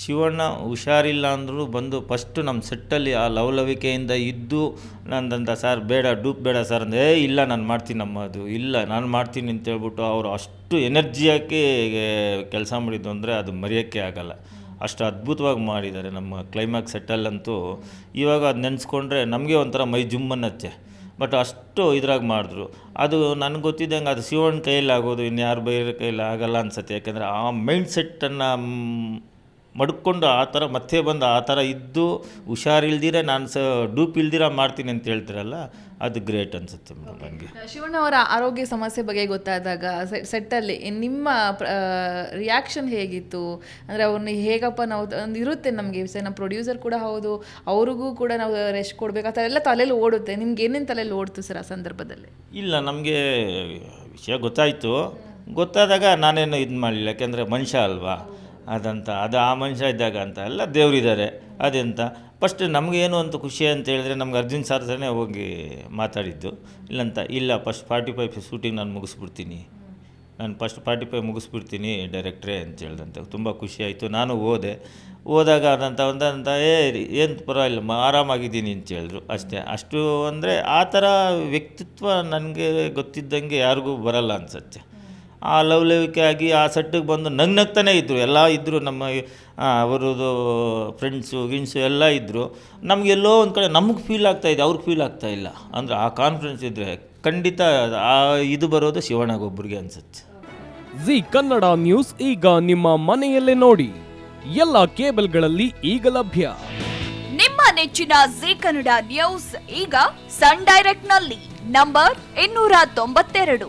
ಶಿವಣ್ಣ ಹುಷಾರಿಲ್ಲ ಅಂದರೂ ಬಂದು ಫಸ್ಟು ನಮ್ಮ ಸೆಟ್ಟಲ್ಲಿ ಆ ಲವಲವಿಕೆಯಿಂದ ಇದ್ದು ನಂದಂತ ಸರ್, ಬೇಡ, ಡೂಪ್ ಬೇಡ ಸರ್ ಅಂದರೆ ಏ ಇಲ್ಲ, ನಾನು ಮಾಡ್ತೀನಿ ನಮ್ಮದು ಇಲ್ಲ, ನಾನು ಮಾಡ್ತೀನಿ ಅಂತ ಹೇಳ್ಬಿಟ್ಟು ಅವರು ಅಷ್ಟು ಎನರ್ಜಿ ಹಾಕಿ ಕೆಲಸ ಮಾಡಿದ್ದು ಅಂದರೆ ಅದು ಮರೆಯೋಕ್ಕೆ ಆಗಲ್ಲ. ಅಷ್ಟು ಅದ್ಭುತವಾಗಿ ಮಾಡಿದ್ದಾರೆ ನಮ್ಮ ಕ್ಲೈಮ್ಯಾಕ್ಸ್ ಸೆಟ್ಟಲ್ಲಂತೂ ಇವಾಗ ಅದು ನೆನೆಸ್ಕೊಂಡ್ರೆ ನಮಗೆ ಒಂಥರ ಮೈ ಜುಮ್ ಅನ್ನತ್ತೆ. ಬಟ್ ಅಷ್ಟು ಇದ್ರಾಗ ಮಾಡಿದ್ರು. ಅದು ನನಗೆ ಗೊತ್ತಿದ್ದಂಗೆ ಅದು ಶಿವಣ್ಣ ಕೈಯಲ್ಲಿ ಆಗೋದು, ಇನ್ಯಾರು ಬೇರೆ ಕೈಯಲ್ಲಿ ಆಗಲ್ಲ ಅನ್ಸುತ್ತೆ. ಯಾಕೆಂದರೆ ಆ ಮೈಂಡ್ ಸೆಟ್ಟನ್ನು ಮಡ್ಕೊಂಡು ಆ ಥರ ಮತ್ತೆ ಬಂದು ಆ ಥರ ಇದ್ದು ಹುಷಾರಿಲ್ದಿರ ನಾನು ಸ ಡೂಪ್ ಇಲ್ದಿರ ಮಾಡ್ತೀನಿ ಅಂತ ಹೇಳ್ತಿರಲ್ಲ ಅದು ಗ್ರೇಟ್ ಅನಿಸುತ್ತೆ ಮೇಡಮ್ ನನಗೆ. ಶಿವಣ್ಣ ಅವರ ಆರೋಗ್ಯ ಸಮಸ್ಯೆ ಬಗ್ಗೆ ಗೊತ್ತಾದಾಗ ಸೆಟ್ಟಲ್ಲಿ ನಿಮ್ಮ ರಿಯಾಕ್ಷನ್ ಹೇಗಿತ್ತು? ಅಂದರೆ ಅವ್ರನ್ನ ಹೇಗಪ್ಪ ನಾವು ಒಂದು ಇರುತ್ತೆ ನಮಗೆ ನಮ್ಮ ಪ್ರೊಡ್ಯೂಸರ್ ಕೂಡ ಹೌದು ಅವ್ರಿಗೂ ಕೂಡ ನಾವು ರೆಸ್ಟ್ ಕೊಡಬೇಕು ಆ ಥರ ಎಲ್ಲ ತಲೆಯಲ್ಲಿ ಓಡುತ್ತೆ. ನಿಮ್ಗೆ ಏನೇನು ತಲೆಯಲ್ಲಿ ಓಡ್ತು ಸರ್ ಆ ಸಂದರ್ಭದಲ್ಲಿ? ಇಲ್ಲ ನಮಗೆ ವಿಷಯ ಗೊತ್ತಾಯಿತು. ಗೊತ್ತಾದಾಗ ನಾನೇನು ಇದು ಮಾಡಲಿಲ್ಲ ಯಾಕೆಂದರೆ ಮನುಷ್ಯ ಅಲ್ವಾ? ಅದಂತ ಅದು ಆ ಮನುಷ್ಯ ಇದ್ದಾಗ ಅಂತ. ಎಲ್ಲ ದೇವರಿದ್ದಾರೆ. ಅದೆಂತ? ಫಸ್ಟ್ ನಮಗೇನು ಅಂತ ಖುಷಿ ಅಂತ ಹೇಳಿದ್ರೆ ನಮ್ಗೆ ಅರ್ಜುನ್ ಸರ್ ಸನೇ ಹೋಗಿ ಮಾತಾಡಿದ್ದು. ಇಲ್ಲಂತ, ಇಲ್ಲ ಫಸ್ಟ್ ಫಾರ್ಟಿ ಫೈವ್ ಶೂಟಿಂಗ್ ನಾನು ಮುಗಿಸ್ಬಿಡ್ತೀನಿ. ನಾನು ಫಸ್ಟ್ ಫಾರ್ಟಿ ಫೈವ್ ಮುಗಿಸ್ಬಿಡ್ತೀನಿ ಡೈರೆಕ್ಟ್ರೇ ಅಂತ ಹೇಳ್ದಂತೆ. ತುಂಬ ಖುಷಿ ಆಯಿತು. ನಾನು ಹೋದೆ. ಹೋದಾಗ ಅದಂತ ಒಂದಂತ, ಏ ಏನು ಪರವಾಗಿಲ್ಲ ಆರಾಮಾಗಿದ್ದೀನಿ ಅಂತ ಹೇಳಿದ್ರು. ಅಷ್ಟೇ. ಅಷ್ಟು ಅಂದರೆ ಆ ಥರ ವ್ಯಕ್ತಿತ್ವ ನನಗೆ ಗೊತ್ತಿದ್ದಂಗೆ ಯಾರಿಗೂ ಬರಲ್ಲ ಅನ್ಸುತ್ತೆ. ಆ ಲವಲವಿಕೆ ಆಗಿ ಆ ಸೆಟ್ಟಿಗೆ ಬಂದು ನಗ್ ನಗ್ತಾನೆ ಇದ್ದರು ಎಲ್ಲ ಇದ್ದರು ನಮ್ಮ ಅವರದು ಫ್ರೆಂಡ್ಸು ಗಿಂಡ್ಸು ಎಲ್ಲ ಇದ್ದರು ನಮಗೆಲ್ಲೋ ಒಂದು ಕಡೆ ನಮಗೆ ಫೀಲ್ ಆಗ್ತಾ ಇದೆ ಅವ್ರಿಗೆ ಫೀಲ್ ಆಗ್ತಾ ಇಲ್ಲ. ಅಂದರೆ ಆ ಕಾನ್ಫಿಡೆನ್ಸ್ ಇದ್ದರೆ ಖಂಡಿತ ಆ ಇದು ಬರೋದು ಶಿವಣ್ಣಗೊಬ್ಬರಿಗೆ ಅನ್ಸುತ್ತೆ. ಜಿ ಕನ್ನಡ ನ್ಯೂಸ್ ಈಗ ನಿಮ್ಮ ಮನೆಯಲ್ಲೇ ನೋಡಿ. ಎಲ್ಲ ಕೇಬಲ್ಗಳಲ್ಲಿ ಈಗ ಲಭ್ಯ. ನಿಮ್ಮ ನೆಚ್ಚಿನ ಜಿ ಕನ್ನಡ ನ್ಯೂಸ್ ಈಗ ಸನ್ ಡೈರೆಕ್ಟ್ನಲ್ಲಿ ನಂಬರ್ ಇನ್ನೂರ ತೊಂಬತ್ತೆರಡು.